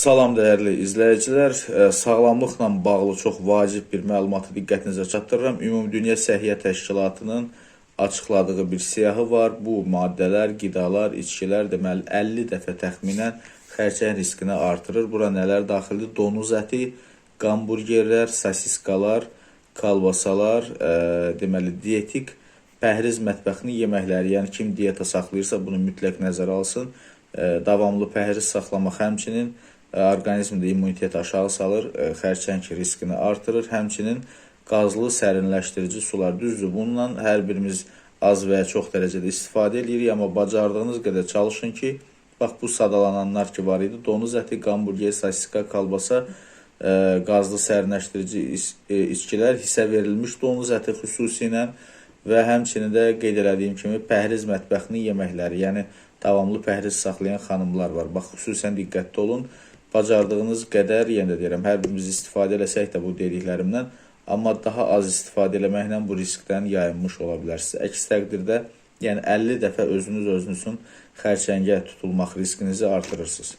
Salam dəyərli izləyicilər, sağlamlıqla bağlı çox vacib bir məlumatı diqqətinizə çatdırıram. Ümumdünya Səhiyyə Təşkilatının açıqladığı bir siyahı var. Bu maddələr, qidalar, içkilər deməli 50 dəfə təxminən xərçəng riskini artırır. Bura nələr daxildir? Donuz əti, qamburgerlər, sosiskalar, kalbasalar, ə, deməli dietik pəhriz mətbəxinin yeməkləri, yəni kim diyeta saxlayırsa bunu mütləq nəzərə alsın. Davamlı pəhriz saxlamaq həmçinin orqanizmdə immunitet aşağı salır, ə, xərçəng riskini artırır, həmçinin qazlı sərinləşdirici sular düzdür. Bundan hər birimiz az və ya çox dərəcədə istifadə edirik, amma bacardığınız qədər çalışın ki, bax bu sadalananlar ki var idi, donuz əti, qamburger, sosiska, kalbasa, ə, qazlı sərinləşdirici ə, içkilər, hissə verilmiş donuz əti xüsusilə və həmçinin də qeyd elədiyim kimi pəhriz mətbəxinin yeməkləri, yəni davamlı pəhriz saxlayan xanımlar var. Bax xüsusən diqqətli olun. Bacardığınız qədər, yenə də deyirəm, hər birimiz istifadə eləsək də bu dediklərimdən, amma daha az istifadə eləməklə bu riskdən yayınmış ola bilərsiniz. Əks təqdirdə, yəni 50 dəfə özünüz özünüzün xərçəngə tutulmaq riskinizi artırırsınız.